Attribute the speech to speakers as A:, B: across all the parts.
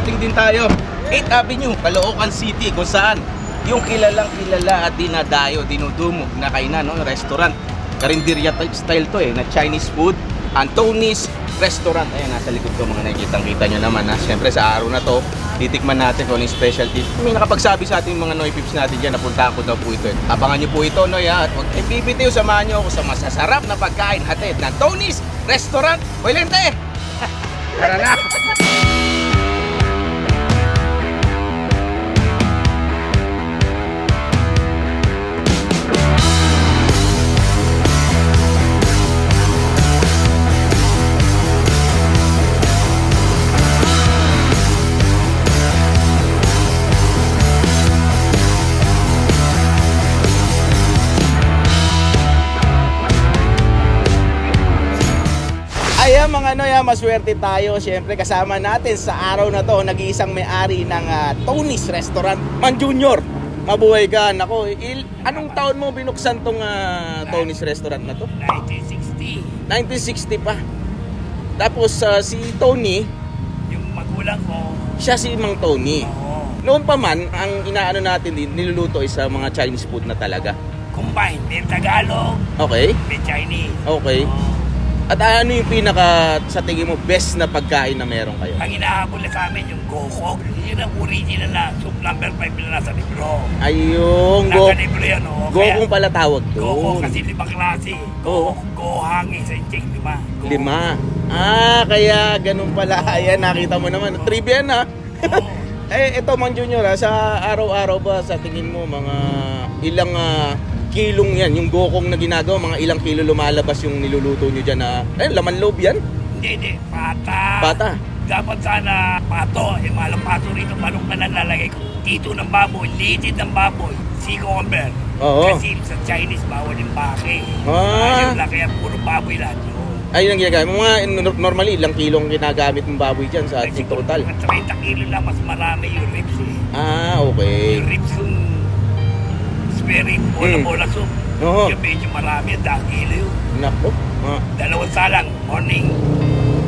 A: nakarating din tayo. 8th Avenue, Caloocan City, kung saan yung kilalang kilala at dinadayo, dinudumog na kainan, no? restaurant. Karinderya style to eh, na Chinese food. Anthony's Restaurant. Ayan, nasa likod ko mga nakikitang kita nyo naman ha. Siyempre sa araw na to, titikman natin kung yung specialty. May nakapagsabi sa ating mga Noy Pips natin dyan, napuntahan ko daw po ito. eh. Abangan nyo po ito, Noy ha. At huwag ipipitiw, samahan nyo ako sa masasarap na pagkain hatid ng Tony's Restaurant. Hoy, Lente! Tara na! Ayan mga ano yan, maswerte tayo. Siyempre kasama natin sa araw na to, nag-iisang may-ari ng ah, Tony's Restaurant, Man Junior. Mabuhay ka. Nako, il- anong taon mo binuksan tong ah, Tony's Restaurant na to?
B: 1960,
A: 1960 pa. Tapos ah, si Tony,
B: yung magulang ko,
A: siya si Mang Tony.
B: oo,
A: Noon pa man, ang inaano natin din, niluluto is sa mga Chinese food na talaga.
B: combine, may Tagalog,
A: Okay?
B: may Chinese.
A: Okay.
B: Oo.
A: At ano yung pinaka, sa tingin mo, best na pagkain na meron kayo?
B: ang hinahabol na sa amin yung Gokok, yun ang original na soup number 5 na nasa libro.
A: Ayun, go,
B: Nasa libro yan, oo.
A: Gokong pala tawag doon.
B: kasi limang klase.
A: Oo.
B: Gohang, isa yung lima. Gokok.
A: Lima. Ah, kaya ganun pala. Ayan, nakita mo naman. Trivia na.
B: Oo.
A: Eh, ito Mang Junior, ha, sa araw-araw ba sa tingin mo mga ilang ah, kilong yan, yung gokong na ginagawa, mga ilang kilo lumalabas yung niluluto nyo dyan na, eh, laman loob yan?
B: Hindi, hindi. Pata.
A: Bata.
B: Dapat sana pato. Eh, malang pato rito. Manong ka nalalagay ko. Dito ng baboy. Litid ng baboy. Siko-omber.
A: Oo.
B: Kasi sa Chinese, bawal yung bake.
A: Ah.
B: Ayun lang, kaya puro baboy lahat.
A: Ayun ang ginagawa. Mga normally, ilang kilong ginagamit ng baboy dyan sa ating total.
B: mga 30 kilo lang, mas marami yung ribs eh.
A: Ah, okay.
B: Yung ribs yung spare rib, bola-bola soup.
A: Hmm. Oo.
B: Yung medyo marami, dahil kilo yun.
A: Nako. Ah,
B: Dalawang salang, morning,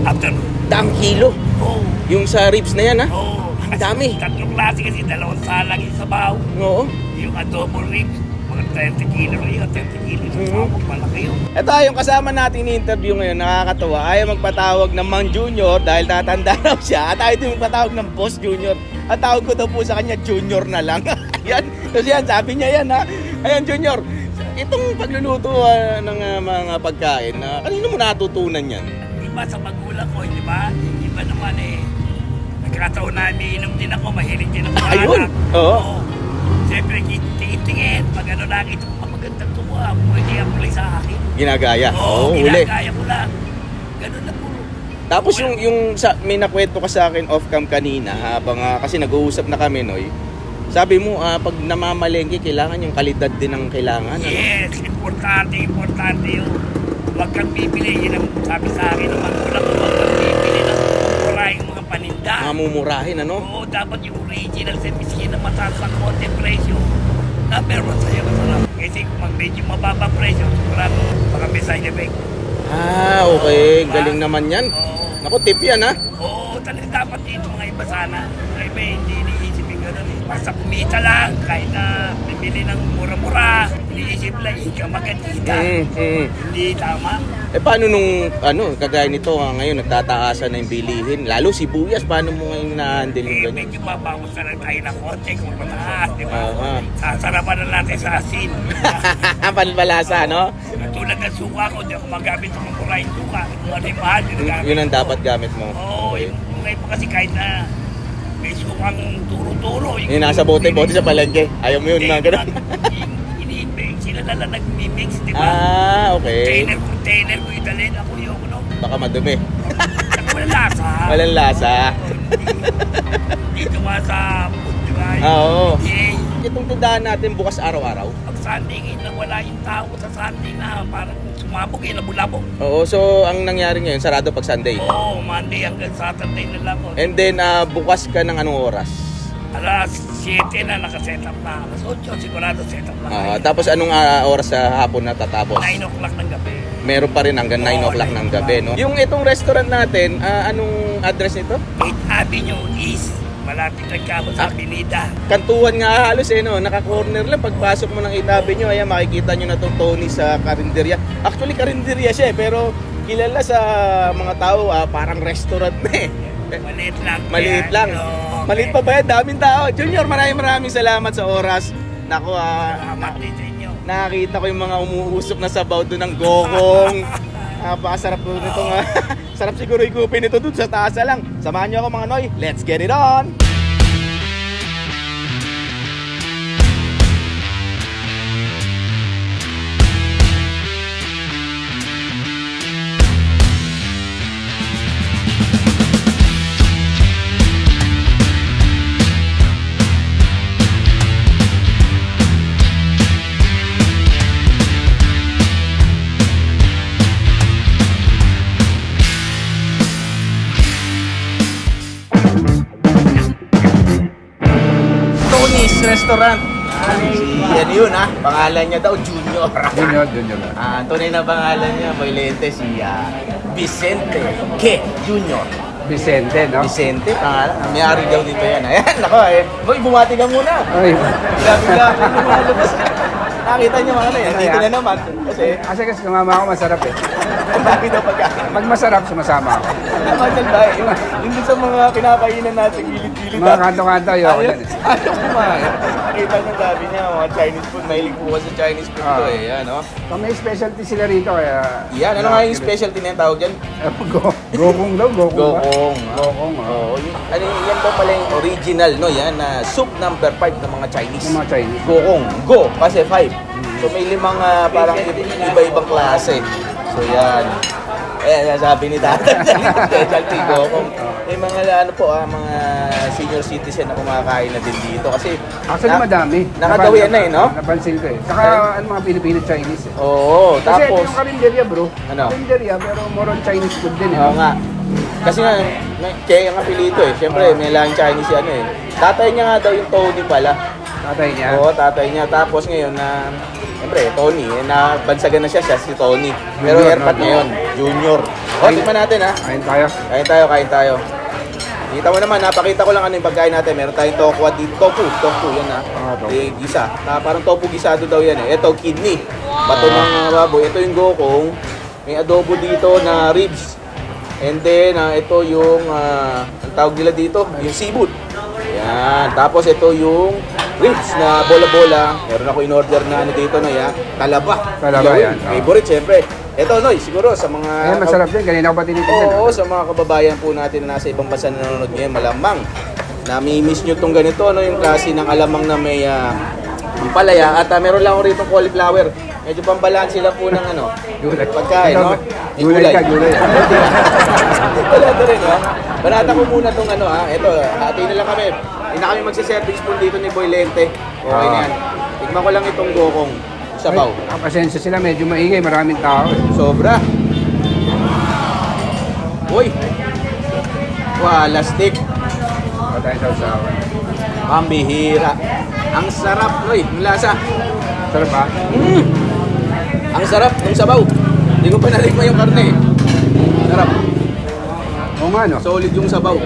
B: afternoon.
A: daang kilo.
B: Oh,
A: Yung sa ribs na yan, ha?
B: oh.
A: Ang dami.
B: Tatlong klase kasi, dalawang salang yung sabaw.
A: Oo.
B: Yung adobo ribs, mga 30 kilo yun, 30 kilo sa
A: Mhm.
B: sabaw, malaki yun.
A: Ito yung kasama natin ni interview ngayon, nakakatawa. Ayaw magpatawag ng Mang Junior dahil tatanda raw siya. At ayaw din magpatawag ng Boss Junior. At tawag ko daw po sa kanya Junior na lang. yan. Kasi yan, sabi niya yan ha. Ayan Junior, itong pagluluto ah, ng ah, mga pagkain, na kanino mo natutunan yan?
B: Iba sa magulang ko, di ba? Iba naman eh. Nagkataon na umiinom din ako, mahilig din ako.
A: Ayun,
B: alak.
A: oo.
B: Siyempre, tingin-tingin. Pag ano lang, ito magandang tuwa, pwede apply sa akin.
A: Ginagaya.
B: Oo,
A: Oo, huli.
B: ginagaya ko lang. Ganun na puro.
A: Tapos yung yung sa may nakwento ka sa akin off cam kanina habang ah, kasi nag-uusap na kami noy. Sabi mo ah, pag namamalengke kailangan yung kalidad din ang kailangan. ano?
B: Yes, importante, importante yun. Huwag kang bibili. Yun ang sabi sa akin ng magulang ko, huwag kang paninda.
A: Mga mumurahin ano?
B: Oo, dapat yung original sa miskin na mataas ang konti presyo. Number one sa'yo masarap. Kasi kung mag medyo mababa presyo, sigurado baka may side effect.
A: Ah, okay. Galing naman yan.
B: Oo.
A: Naku, tip yan ha.
B: Oo, talaga dapat din mga iba sana. Mga iba hindi iniisip yung gano'n eh. Basta kumita lang, kahit na bibili ng mura-mura, iniisip lang, ikaw magkakita.
A: Mm, mm.
B: Hindi tama.
A: Eh paano nung ano, kagaya nito ah, ngayon nagtataasan na yung bilihin. Lalo sibuyas, paano mo ngayon na-handle yung
B: Eh,
A: ganyan?
B: medyo mabawas na lang tayo ng konti kung mataas, di ba?
A: Aha.
B: Sasarapan na natin sa asin.
A: Palbalasa, no?
B: Tulad ng suka ko, di ako magamit ng murahin suka. Kung ano yung mahal, yun ang gamit
A: Yun ang
B: ko.
A: dapat gamit mo.
B: Oo, yung mga iba kasi kahit na may sukang turo-turo.
A: Yung nasa bote-bote sa palengke. Ayaw mo yun, mga ganun.
B: Na lang nag-mix, di ba?
A: Ah, okay.
B: Container, container ko italin, ako yung ano.
A: Baka madumi.
B: Saka walang lasa.
A: Walang lasa.
B: Hindi tuwa sa food, di ba?
A: Ah, oo.
B: Yay.
A: Itong tindahan natin bukas araw-araw.
B: Pag Sunday, ngayon na wala yung tao sa Sunday na parang sumabog eh, labulabog.
A: Oo, so ang nangyari ngayon, sarado pag Sunday.
B: Oo, Monday hanggang Saturday na lang ako.
A: And then, ah, bukas ka ng anong oras?
B: Alas 7 na nakaset up na. Alas 8 sigurado set up na.
A: Ah, tapos anong ah, oras sa hapon na tatapos?
B: 9 o'clock ng gabi.
A: Meron pa rin hanggang 9
B: Oo,
A: o'clock
B: 9
A: ng gabi, no? Yung itong restaurant natin, ah, anong address nito?
B: 8 Avenue East. Malapit lang ka sa
A: Ah.
B: Binida.
A: Kantuhan nga halos eh, no? Naka-corner lang. Pagpasok mo ng itabi nyo, ayan, makikita nyo na itong Tony sa karinderya. Actually, karinderya siya eh, pero kilala sa mga tao, ah, parang restaurant na eh.
B: Maliit lang.
A: Maliit lang.
B: no,
A: Maliit pa ba yan? Daming tao. Junior, maraming maraming salamat sa oras. Nako, ah,
B: Salamat sa inyo.
A: nakakita ko yung mga umuusok na sabaw doon ng gokong. Napakasarap po nito nga. Sarap siguro igupin ito doon sa taas na lang. Samahan niyo ako mga noy. Let's get it on! Yun ha. Pangalan niya daw Junior.
C: Junior, junior.
A: Ah, ang tunay na pangalan niya, Boylente, si ah, Vicente K. Junior.
C: Vicente, no?
A: Vicente, pangalan. May-ari daw dito yan. Ayan, nako eh. Boy, bumati ka muna.
C: Ay,
A: Grabe-grabe yung lumalabas. Nakita niyo mga ano yan. Dito na naman. Kasi,
C: kasi kasi sumama ako masarap eh.
A: ang dami daw pagkain.
C: Pag masarap, sumasama ako.
A: Naman dyan ba eh. Dun sa mga kinakainan natin, gilid-gilid.
C: Mga kanto-kanto, ayoko yan eh.
A: Ayaw kumain. Nakita niyo sabi niya, mga Chinese food. Mahilig po sa Chinese food to
C: Ah.
A: eh. Yan, no?
C: So, may specialty sila rito, kaya...
A: Yan, ano nga yung specialty na yung tawag dyan?
C: Go, gokong daw, gokong ba?
A: Gokong.
C: Gokong, oh.
A: Oo, yun, ano, yun- yan daw pala yung original, no? Yan, na soup number 5 ng mga Chinese.
C: Yung mga Chinese.
A: Gokong. Go, kasi 5. So may limang ah, parang i- iba-ibang klase. So yan. Eh, sabi ni Tata, specialty Gokong. May mga ano po, ah, mga senior citizen na kumakain na din dito. Kasi,
C: Actually,
A: na-
C: madami.
A: Nakagawian na eh, no?
C: Napansin ko eh. Saka, ano mga Pilipino-Chinese eh.
A: Oo,
C: Kasi ito
A: tapos,
C: yung karinderya, bro.
A: Ano?
C: Karinderya, pero more on Chinese food din eh.
A: Oo nga. Kasi nga, may, kaya ang apelito eh. Siyempre, may lahing Chinese ano eh. Tatay niya nga daw yung Tony pala.
C: Tatay niya.
A: Oo, tatay niya. Tapos ngayon na, siyempre, Tony, eh, na bansagan na siya, siya si Tony. Pero
C: Junior,
A: haircut
C: no?
A: ngayon, Junior. O, tingnan natin ha.
C: Kain tayo.
A: Kain tayo, kain tayo. Kita mo naman, napakita ko lang ano yung pagkain natin. Meron tayong tofu at dito. Tofu, tofu, yan ha.
C: Ah, tofu.
A: Eh, gisa. Ta, parang tofu gisado daw yan eh. Ito, kidney. Bato ng uh, baboy. Ito yung gokong. May adobo dito na ribs. And then, ah, ito yung, ah, ang tawag nila dito, yung seafood. Yan. Tapos ito yung ribs na bola-bola. Meron ako in-order na ano dito, no, ya. Talaba.
C: Talaba yan, oh.
A: Favorite, syempre. Ito, Noy, siguro sa mga...
C: Ayan, masarap din. Kanina ko pa tinitignan.
A: Oo, sa mga kababayan po natin na nasa ibang bansa na nanonood ngayon, malamang nami-miss nyo tong ganito, ano, yung klase ng alamang na may ah, pampalaya. At ah, meron lang ako rito cauliflower. Medyo pambalaan sila po ng ano,
C: Gulay.
A: pagkain, no? May
C: Gulay ka, gulay.
A: Wala na rin, no? Banata ko muna tong ano, ha? Ito, hati na lang kami. Hindi na kami magsiservice po dito ni Boy Lente. Okay na
C: Ah.
A: yan. Tikman ko lang itong gokong sabaw.
C: Ay, pasensya sila. Medyo maingay. Maraming tao.
A: Sobra. Uy! Wala stick.
C: Patay sa usawan.
A: Pambihira. Ang sarap, Noy. Ang lasa.
C: Sarap ba?
A: Mm. Ang sarap ng sabaw. Hindi ko pa nalikma yung karne. eh. Sarap.
C: Oo nga, no?
A: Solid yung sabaw.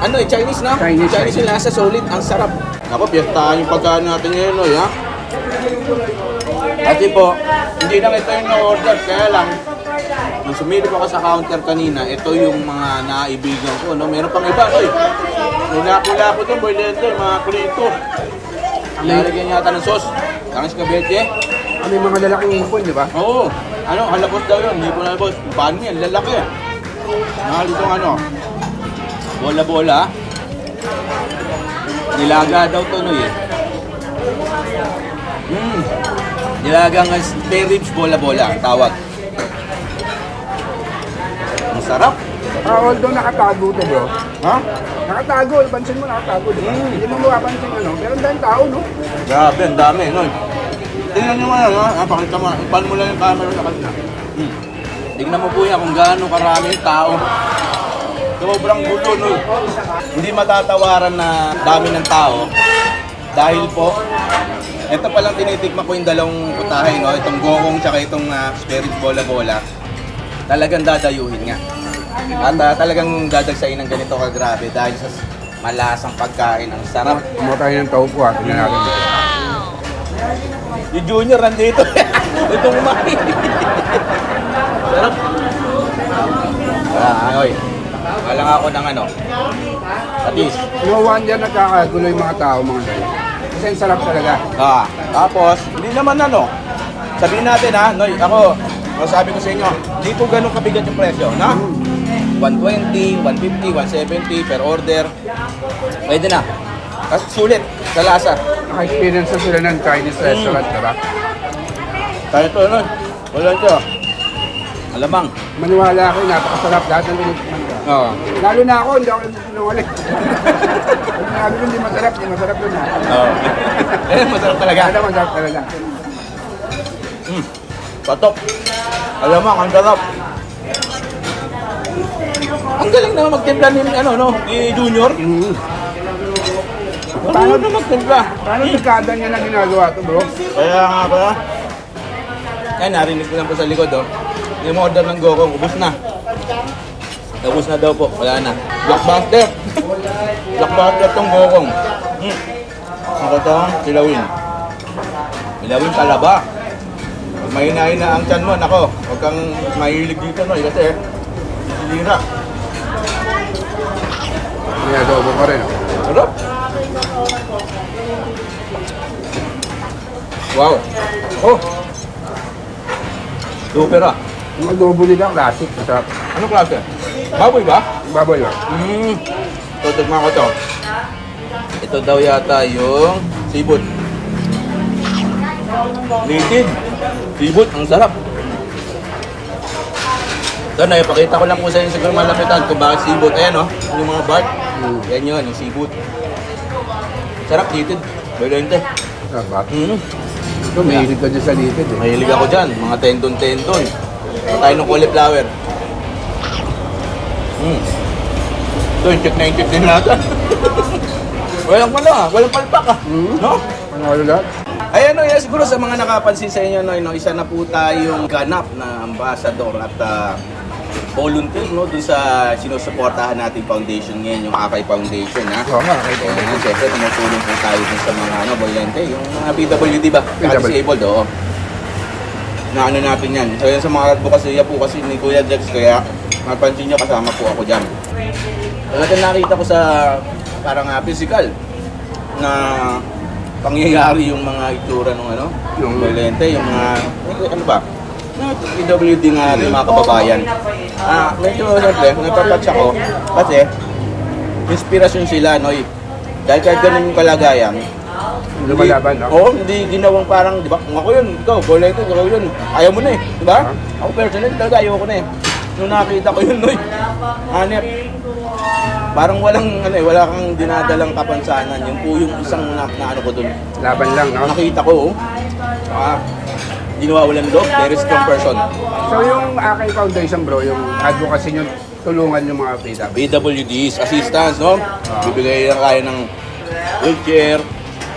A: Ano eh, Chinese na?
C: Chinese,
A: Chinese yung lasa, solid. Ang sarap. Ako, piyestahan yung pagkain natin ngayon, Noy, ha? Kasi po, hindi lang ito yung na-order, kaya lang, nung sumilip ako sa counter kanina, ito yung mga naibigan ko, no? Meron pang iba, Noy. May lapo-lapo to, boy lento, mga kulito. Lalagyan yata ng sauce. Tangas kabete.
C: Ah, may mga lalaking ipon, di ba?
A: Oo. Ano, halabos daw yun. Hindi ko na halabos. Paano yan? Lalaki. Nakalitong ano. Bola-bola. Nilaga daw to no eh. Hmm. Nilagang spare ribs bola-bola. ang Tawag. Ang sarap.
C: Ah, although nakatago to, bro.
A: Ha?
C: Nakatago. Pansin mo, nakatago, di ba?
A: Mm.
C: Hindi mo mapapansin, ano. Pero ang daming tao, no?
A: Grabe, ang dami. No? Tingnan nyo nga, no? Ah, pakita mo. Ipan mo lang yung camera sa kanila. Hmm. Tingnan mo po yan kung gaano karami yung tao. Sobrang gulo, no? Hindi matatawaran na dami ng tao. Dahil po, ito palang tinitikma ko yung dalawang putahe, no? Itong gokong tsaka itong uh, spirit bola-bola. Talagang dadayuhin nga. At ah, talagang dadagsain ng ganito kagrabe dahil sa malasang pagkain. Ang sarap.
C: Kumuha tayo ng taupo ha. Tingnan natin.
A: Yung junior nandito. Ito kumain. sarap. Ah, oy. Wala nga ako ng ano. Patis.
C: No wonder nagkakagulo yung mga tao, mga guys. Kasi ang sarap talaga.
A: Ah, tapos, hindi naman ano. Sabihin natin ha, Noy, ako, masabi ko sa inyo, hindi po ganun kabigat yung presyo, na? 120, 150, 170 per order. Pwede na. At sulit sa lasa.
C: Naka-experience na sila ng Chinese restaurant, diba?
A: Kaya ito, Noy. Wala ito. Alamang.
C: Maniwala ako, napakasarap lahat ng ko.
A: Oo.
C: Lalo na ako, hindi ako sinungaling. Pag sinabi ko hindi masarap, hindi masarap yun ha.
A: Oo. Eh, masarap talaga.
C: Kaya masarap talaga.
A: Mm. Patok. Alamang, ang sarap. Ang galing naman magtimpla ni ano no, ni Junior.
C: Mm.
A: Paano na magtimpla?
C: Paano dekada niya na ginagawa to, bro?
A: Kaya nga ba? Ay, narinig ko lang po sa likod, oh. Yung order ng Gokong, ubus na. Ubus na daw po, wala na. Blockbuster! Blockbuster tong Gokong. Hmm. Ako to, silawin. Silawin talaba. Mahinahin na ang tiyan mo, nako, huwag kang mahilig dito, no, kasi silira.
C: May adobo pa rin.
A: Sarap. Wow. Oh. Super ah.
C: Yung adobo nila, classic. Masarap.
A: Ano klase? Baboy ba?
C: Baboy, oh.
A: Hmm. Ito, tignan ko to. Ito daw yata yung sibot. Native. Sibot, ang sarap. Ito na, ipakita ko lang po sa inyo siguro malapitan kung bakit sibot. Ayan oh, yung mga bark.
C: Mm.
A: Yan yun, yung sibot. Sarap, native. Balente.
C: Sarap ba?
A: Hmm.
C: Ito, mahilig ka dyan sa litid, eh.
A: Mahilig ako dyan, mga tendon-tendon. Tayo ng cauliflower. Hmm. Ito, yung check na yung check din natin. walang pala, walang palpak ah.
C: Hmm.
A: No?
C: Panalo lahat.
A: Ay ano, yan, siguro sa mga nakapansin sa inyo, no, no, isa na po tayong ganap na ambassador at ah, volunteer no, dun sa sinusuportahan nating foundation ngayon, yung Akay Foundation. Ha?
C: Oo nga,
A: Kaya nga, siyempre, tumutulong po tayo dun sa mga ano, boylente, yung mga PWD ba?
C: PWD.
A: Disabled, oo. Na ano natin yan. So, yan sa mga advokasya po kasi ni Kuya Jex, kaya mapansin nyo, kasama po ako dyan. Talagang nakita ko sa parang uh, physical na pangyayari yung mga itsura ng ano, yung boylente, yung mga, eh, ano ba? PWD nga ating mga kababayan. Ah, medyo siyempre, napapatch ako kasi inspirasyon sila, no? Dahil kahit ganun yung kalagayan,
C: Lumalaban, no?
A: Oo, hindi ginawang parang, di ba? Kung ako yun, ikaw, boleto, ikaw yun. Ayaw mo na eh, di ba? Ako personally talaga, ayaw ko na eh. Nung nakita ko yun, noy, hanep. Parang walang, ano eh, wala kang dinadalang kapansanan. Yung po yung isang na, na ano ko dun.
C: Laban lang, no?
A: Nakita ko, oh. Ah, di nawawalan loob, very strong person.
C: So yung Akay Foundation, bro, yung advocacy nyo, tulungan yung mga PW.
A: PWDs, assistance, no? Bibigay lang kayo ng wheelchair,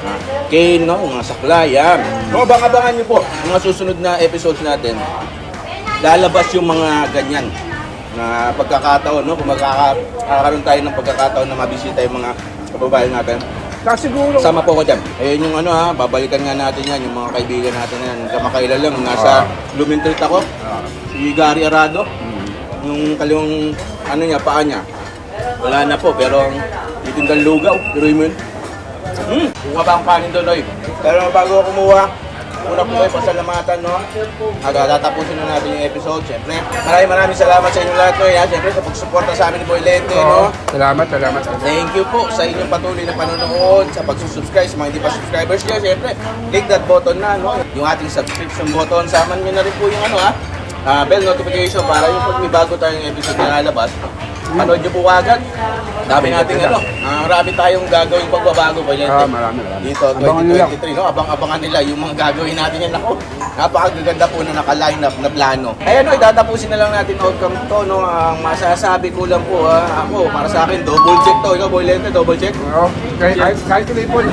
A: ah, cane, no? Mga saklay, yan. No, baka-abangan nyo po, mga susunod na episodes natin. Lalabas yung mga ganyan na pagkakataon, no? Kung magkakaroon tayo ng pagkakataon na mabisita yung mga kababayan natin.
C: Tapos siguro,
A: Sama po ko dyan. Ayun yung ano ha, babalikan nga natin yan, yung mga kaibigan natin yan. Kamakailan lang, nasa
C: Ah.
A: Lumintrit ako, si Gary Arado, yung kaliwang ano niya, paa niya. Wala na po, pero ang titindang lugaw, pero yun. Hmm, kumuha pa ang kanin doon, oy. Pero bago kumuha, una po kayo pasalamatan, no? Aga, tatapusin na natin yung episode, syempre. Maraming maraming salamat sa inyo lahat, oy, ha? Syempre, sa pagsuporta sa amin ni Boy Lente, no?
C: salamat, salamat.
A: Thank you po sa inyong patuloy na panonood, sa pagsusubscribe sa mga hindi pa subscribers nyo. Siyempre, click that button na, no? Yung ating subscription button. Sama nyo na rin po yung ano, ha? Ah, bell notification para yung pag may bago tayong episode na lalabas, panood nyo po agad. Dami nating ano, ah, marami tayong gagawing pagbabago. Ba,
C: Ah, marami, marami.
A: Dito,
C: Abangan nyo lang.
A: 2023, no? Abang-abangan nila yung mga gagawin natin yan. Ako, napakagaganda po na naka-line up na plano. Ayan, no, itatapusin na lang natin outcome to, no? Ang masasabi ko lang po, ha? Ako, para sa akin, double check to. Ikaw, boy lente, double check.
C: Oo, kahit, kahit, kahit triple.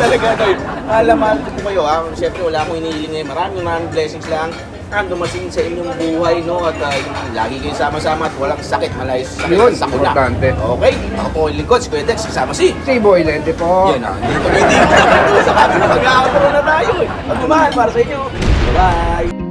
A: Talaga, no? Alam, mahal ko po kayo ha. Siyempre, wala akong inihiling ngayon. Maraming maraming blessings lang ang dumating sa inyong buhay, no? At uh, yung lagi kayo sama-sama at walang sakit, malayos sa sakit
C: Yun,
A: at sakuna.
C: importante.
A: Okay, ako po yung lingkod, si Kuya Dex, kasama si...
C: Si Boy Lente po.
A: Yan na, hindi ko na sa kapit. Mag-aabro na tayo eh. Magmamahal para sa inyo. Bye-bye!